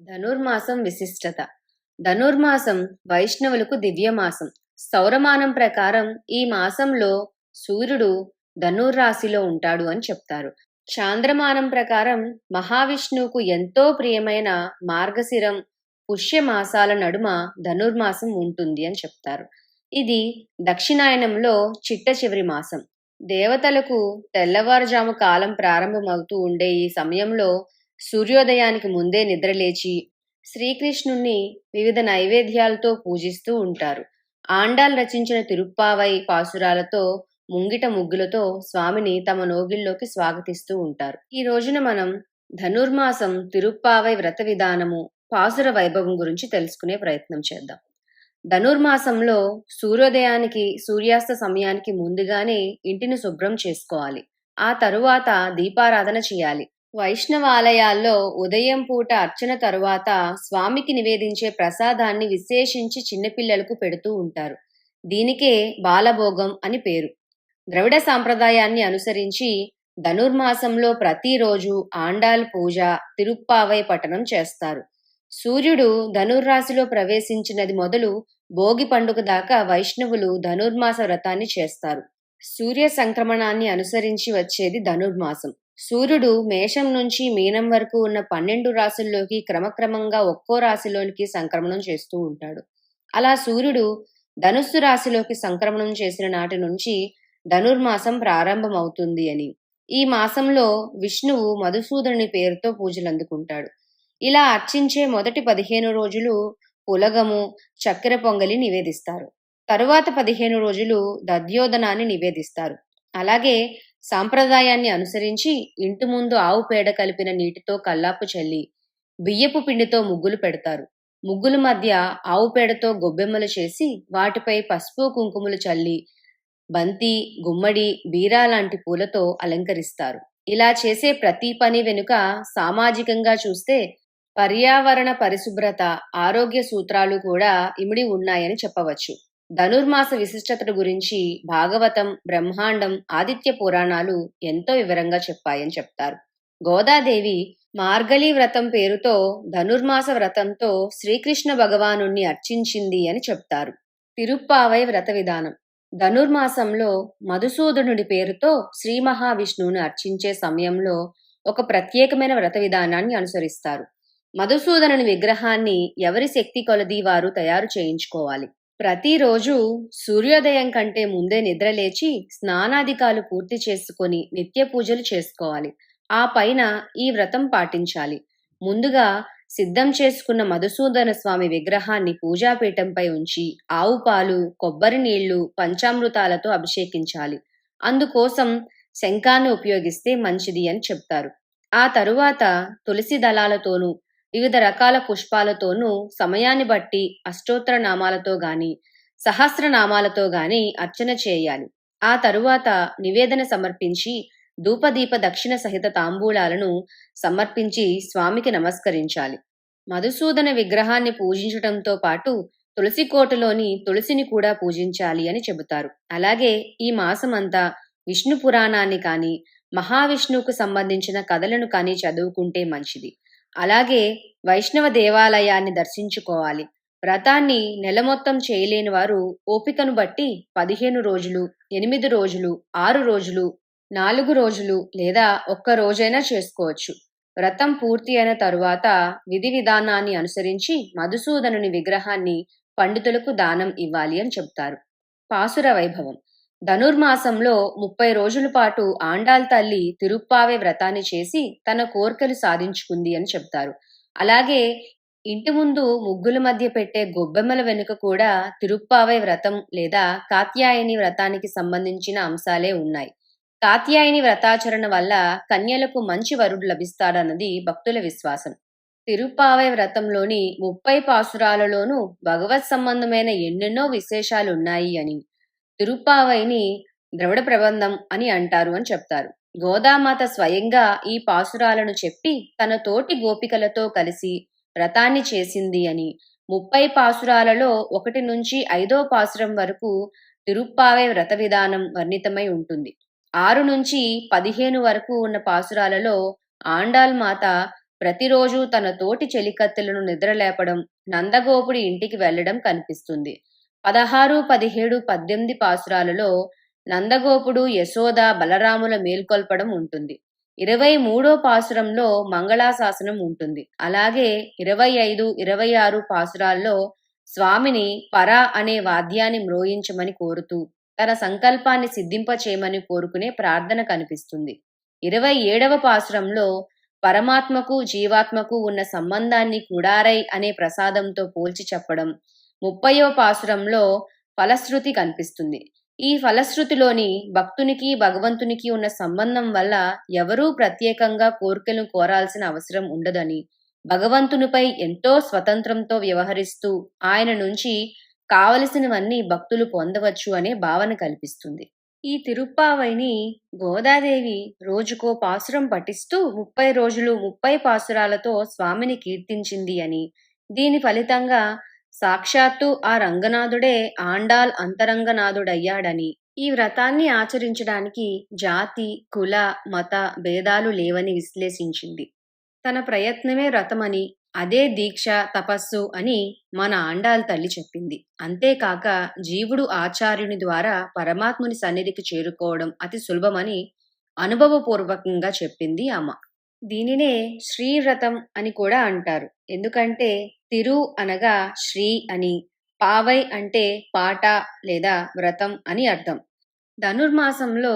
ధనుర్మాసం విశిష్టత. ధనుర్మాసం వైష్ణవులకు దివ్యమాసం. సౌరమానం ప్రకారం ఈ మాసంలో సూర్యుడు ధనుర్రాశిలో ఉంటాడు అని చెప్తారు. చాంద్రమానం ప్రకారం మహావిష్ణువుకు ఎంతో ప్రియమైన మార్గశిరం పుష్యమాసాల నడుమ ధనుర్మాసం ఉంటుంది అని చెప్తారు. ఇది దక్షిణాయనంలో చిట్ట చివరి మాసం. దేవతలకు తెల్లవారుజాము కాలం ప్రారంభమవుతూ ఉండే ఈ సమయంలో సూర్యోదయానికి ముందే నిద్రలేచి శ్రీకృష్ణుణ్ణి వివిధ నైవేద్యాలతో పూజిస్తూ ఉంటారు. ఆండాల్ రచించిన తిరుప్పావై పాసురాలతో ముంగిట ముగ్గులతో స్వామిని తమ నోగిల్లోకి స్వాగతిస్తూ ఉంటారు. ఈ రోజున మనం ధనుర్మాసం తిరుప్పావై వ్రత విధానము పాసుర వైభవం గురించి తెలుసుకునే ప్రయత్నం చేద్దాం. ధనుర్మాసంలో సూర్యోదయానికి సూర్యాస్త సమయానికి ముందుగానే ఇంటిని శుభ్రం చేసుకోవాలి. ఆ తరువాత దీపారాధన చేయాలి. వైష్ణవాలయాల్లో ఉదయం పూట అర్చన తరువాత స్వామికి నివేదించే ప్రసాదాన్ని విశేషించి చిన్నపిల్లలకు పెడుతూ ఉంటారు. దీనికే బాలభోగం అని పేరు. ద్రవిడ సాంప్రదాయాన్ని అనుసరించి ధనుర్మాసంలో ప్రతిరోజు ఆండాల్ పూజ తిరుప్పావై పఠనం చేస్తారు. సూర్యుడు ధనుర్రాశిలో ప్రవేశించినది మొదలు భోగి పండుగ దాకా వైష్ణవులు ధనుర్మాస వ్రతాన్ని చేస్తారు. సూర్య సంక్రమణాన్ని అనుసరించి వచ్చేది ధనుర్మాసం. సూర్యుడు మేషం నుంచి మీనం వరకు ఉన్న పన్నెండు రాశుల్లోకి క్రమక్రమంగా ఒక్కో రాశిలోనికి సంక్రమణం చేస్తూ ఉంటాడు. అలా సూర్యుడు ధనుస్సు రాశిలోకి సంక్రమణం చేసిన నాటి నుంచి ధనుర్మాసం ప్రారంభమవుతుంది అని. ఈ మాసంలో విష్ణువు మధుసూదనుని పేరుతో పూజలు అందుకుంటాడు. ఇలా అర్చించే మొదటి పదిహేను రోజులు పులగము చక్కెర పొంగలి నివేదిస్తారు. తరువాత పదిహేను రోజులు దద్యోధనాన్ని నివేదిస్తారు. అలాగే సాంప్రదాయాన్ని అనుసరించి ఇంటి ముందు ఆవు పేడ కలిపిన నీటితో కల్లాపు చల్లి బియ్యపు పిండితో ముగ్గులు పెడతారు. ముగ్గుల మధ్య ఆవు పేడతో గొబ్బెమ్మలు చేసి వాటిపై పసుపు కుంకుమలు చల్లి బంతి గుమ్మడి బీరా లాంటి పూలతో అలంకరిస్తారు. ఇలా చేసే ప్రతి పని వెనుక సామాజికంగా చూస్తే పర్యావరణ పరిశుభ్రత ఆరోగ్య సూత్రాలు కూడా ఇమిడి ఉన్నాయని చెప్పవచ్చు. ధనుర్మాస విశిష్టత గురించి భాగవతం బ్రహ్మాండం ఆదిత్య పురాణాలు ఎంతో వివరంగా చెప్పాయని చెప్తారు. గోదాదేవి మార్గళీ వ్రతం పేరుతో ధనుర్మాస వ్రతంతో శ్రీకృష్ణ భగవాను అర్చించింది అని చెప్తారు. తిరుప్పావై వ్రత విధానం. ధనుర్మాసంలో మధుసూదనుడి పేరుతో శ్రీ మహావిష్ణువును అర్చించే సమయంలో ఒక ప్రత్యేకమైన వ్రత విధానాన్ని అనుసరిస్తారు. మధుసూదనుని విగ్రహాన్ని ఎవరి శక్తి కొలది వారు తయారు చేయించుకోవాలి. ప్రతిరోజు సూర్యోదయం కంటే ముందే నిద్రలేచి స్నానాధికాలు పూర్తి చేసుకొని నిత్య పూజలు చేసుకోవాలి. ఆ పైన ఈ వ్రతం పాటించాలి. ముందుగా సిద్ధం చేసుకున్న మధుసూదన స్వామి విగ్రహాన్ని పూజాపీఠంపై ఉంచి ఆవు పాలు కొబ్బరి నీళ్ళు పంచామృతాలతో అభిషేకించాలి. అందుకోసం శంఖాన్ని ఉపయోగిస్తే మంచిది అని చెప్తారు. ఆ తరువాత తులసి దళాలతోనూ వివిధ రకాల పుష్పాలతోనూ సమయాన్ని బట్టి అష్టోత్తర నామాలతో గాని సహస్రనామాలతో గాని అర్చన చేయాలి. ఆ తరువాత నివేదన సమర్పించి ధూపదీప దక్షిణ సహిత తాంబూలాలను సమర్పించి స్వామికి నమస్కరించాలి. మధుసూదన విగ్రహాన్ని పూజించటంతో పాటు తులసి కోటలోని తులసిని కూడా పూజించాలి అని చెబుతారు. అలాగే ఈ మాసమంతా విష్ణు పురాణాన్ని కానీ మహావిష్ణువుకు సంబంధించిన కథలను కానీ చదువుకుంటే మంచిది. అలాగే వైష్ణవ దేవాలయాన్ని దర్శించుకోవాలి. వ్రతాన్ని నెల మొత్తం చేయలేని వారు ఓపికను బట్టి పదిహేను రోజులు ఎనిమిది రోజులు ఆరు రోజులు నాలుగు రోజులు లేదా ఒక్క రోజైనా చేసుకోవచ్చు. వ్రతం పూర్తి అయిన తరువాత విధి విధానాన్ని అనుసరించి మధుసూదనుని విగ్రహాన్ని పండితులకు దానం ఇవ్వాలి అని చెప్తారు పాసుర వైభవం. ధనుర్మాసంలో ముప్పై రోజుల పాటు ఆండాల్ తల్లి తిరుప్పావే వ్రతాన్ని చేసి తన కోర్కెలు సాధించుకుంది అని చెప్తారు. అలాగే ఇంటి ముందు ముగ్గుల మధ్య పెట్టే గొబ్బెమ్మల వెనుక కూడా తిరుప్పావై వ్రతం లేదా కాత్యాయని వ్రతానికి సంబంధించిన అంశాలే ఉన్నాయి. కాత్యాయని వ్రతాచరణ వల్ల కన్యలకు మంచి వరుడు లభిస్తాడన్నది భక్తుల విశ్వాసం. తిరుప్పావై వ్రతంలోని ముప్పై పాసురాలలోనూ భగవత్ సంబంధమైన ఎన్నెన్నో విశేషాలున్నాయి అని తిరుప్పావైని ద్రవిడ ప్రబంధం అని అంటారు అని చెప్తారు. గోదామాత స్వయంగా ఈ పాసురాలను చెప్పి తన తోటి గోపికలతో కలిసి వ్రతాన్ని చేసింది అని. ముప్పై పాసురాలలో ఒకటి నుంచి ఐదో పాసురం వరకు తిరుప్పావే వ్రత విధానం వర్ణితమై ఉంటుంది. ఆరు నుంచి పదిహేను వరకు ఉన్న పాసురాలలో ఆండాల్ మాత ప్రతిరోజు తన తోటి చెలికత్తెలను నిద్రలేపడం నందగోపుడి ఇంటికి వెళ్ళడం కనిపిస్తుంది. పదహారు పదిహేడు పద్దెనిమిది పాసురాలలో నందగోపుడు యశోద బలరాముల మేల్కొల్పడం ఉంటుంది. ఇరవై మూడో పాసురంలో మంగళాశాసనం ఉంటుంది. అలాగే ఇరవై ఐదు ఇరవై ఆరు పాసురాల్లో స్వామిని పర అనే వాద్యాన్ని మ్రోయించమని కోరుతూ తన సంకల్పాన్ని సిద్ధింపచేయమని కోరుకునే ప్రార్థన కనిపిస్తుంది. ఇరవై ఏడవ పాసురంలో పరమాత్మకు జీవాత్మకు ఉన్న సంబంధాన్ని కుడారై అనే ప్రసాదంతో పోల్చి చెప్పడం ముప్పయో పాసురంలో ఫలశ్రుతి కనిపిస్తుంది. ఈ ఫలశ్రుతిలోని భక్తునికి భగవంతునికి ఉన్న సంబంధం వల్ల ఎవరూ ప్రత్యేకంగా కోరికలను కోరాల్సిన అవసరం ఉండదని భగవంతునిపై ఎంతో స్వతంత్రంతో వ్యవహరిస్తూ ఆయన నుంచి కావలసినవన్నీ భక్తులు పొందవచ్చు అనే భావన కల్పిస్తుంది. ఈ తిరుప్పావైని గోదాదేవి రోజుకో పాసురం పఠిస్తూ ముప్పై రోజులు ముప్పై పాసురాలతో స్వామిని కీర్తించింది అని దీని ఫలితంగా సాక్షాత్తు ఆ రంగనాథుడే ఆండాల్ అంతరంగనాథుడయ్యాడని. ఈ వ్రతాన్ని ఆచరించడానికి జాతి కుల మత భేదాలు లేవని విశ్లేషించింది. తన ప్రయత్నమే వ్రతమని అదే దీక్ష తపస్సు అని మన ఆండాల్ తల్లి చెప్పింది. అంతేకాక జీవుడు ఆచార్యుని ద్వారా పరమాత్ముని సన్నిధికి చేరుకోవడం అతి సులభమని అనుభవపూర్వకంగా చెప్పింది అమ్మ. దీనినే శ్రీవ్రతం అని కూడా అంటారు. ఎందుకంటే తిరు అనగా శ్రీ అని. పావై అంటే పాట లేదా వ్రతం అని అర్థం. ధనుర్మాసంలో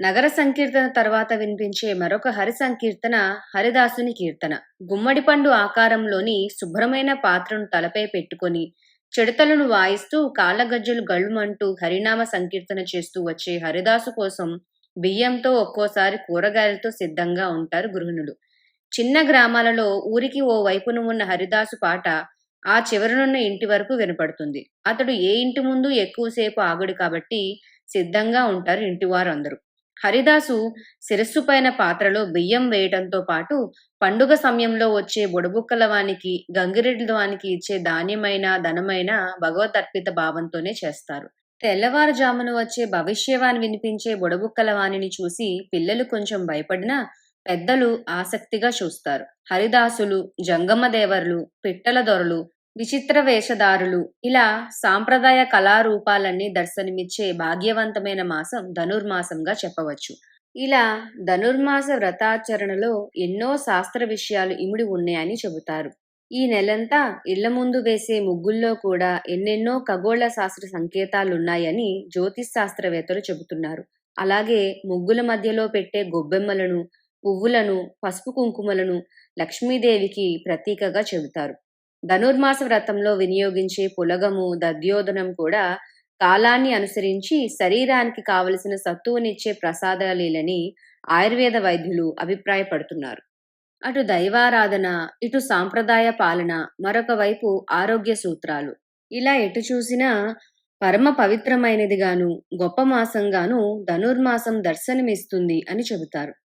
నగర సంకీర్తన తర్వాత వినిపించే మరొక హరి సంకీర్తన హరిదాసుని కీర్తన. గుమ్మడి పండు ఆకారంలోని శుభ్రమైన పాత్రను తలపై పెట్టుకొని చెడతలను వాయిస్తూ కాళ్ళగజ్జలు గళ్ళుమంటూ హరినామ సంకీర్తన చేస్తూ వచ్చే హరిదాసు కోసం బియ్యంతో ఒక్కోసారి కూరగాయలతో సిద్ధంగా ఉంటారు గృహిణులు. చిన్న గ్రామాలలో ఊరికి ఓ వైపున ఉన్న హరిదాసు పాట ఆ చివరనున్న ఇంటి వరకు వినపడుతుంది. అతడు ఏ ఇంటి ముందు ఎక్కువసేపు ఆగుడు కాబట్టి సిద్ధంగా ఉంటారు ఇంటివారు అందరూ హరిదాసు శిరస్సు పైన పాత్రలో బియ్యం వేయటంతో పాటు పండుగ సమయంలో వచ్చే బుడబుక్కల వానికి గంగిరెడ్ల వానికి ఇచ్చే ధాన్యమైన ధనమైన భగవత్ అర్పిత భావంతోనే చేస్తారు. తెల్లవారుజామున వచ్చే భవిష్యవాణి వినిపించే బుడబుక్కల వాణిని చూసి పిల్లలు కొంచెం భయపడినా పెద్దలు ఆసక్తిగా చూస్తారు. హరిదాసులు జంగమదేవర్లు పిట్టల దొరలు విచిత్ర వేషధారులు ఇలా సాంప్రదాయ కళారూపాలన్నీ దర్శనమిచ్చే భాగ్యవంతమైన మాసం ధనుర్మాసంగా చెప్పవచ్చు. ఇలా ధనుర్మాస వ్రతాచరణలో ఎన్నో శాస్త్ర విషయాలు ఇమిడి ఉన్నాయని చెబుతారు. ఈ నెలంతా ఇళ్ళ ముందు వేసే ముగ్గుల్లో కూడా ఎన్నెన్నో ఖగోళ శాస్త్ర సంకేతాలున్నాయని జ్యోతిష్ శాస్త్రవేత్తలు చెబుతున్నారు. అలాగే ముగ్గుల మధ్యలో పెట్టే గొబ్బెమ్మలను పువ్వులను పసుపు కుంకుమలను లక్ష్మీదేవికి ప్రతీకగా చెబుతారు. ధనుర్మాస వ్రతంలో వినియోగించే పులగము దద్యోధనం కూడా కాలాన్ని అనుసరించి శరీరానికి కావలసిన సత్తువునిచ్చే ప్రసాదాలేలని ఆయుర్వేద వైద్యులు అభిప్రాయపడుతున్నారు. అటు దైవారాధన ఇటు సాంప్రదాయ పాలన మరొక వైపు ఆరోగ్య సూత్రాలు. ఇలా ఎటు చూసినా పరమ పవిత్రమైనదిగాను గొప్ప మాసంగాను ధనుర్మాసం దర్శనమిస్తుంది అని చెబుతారు.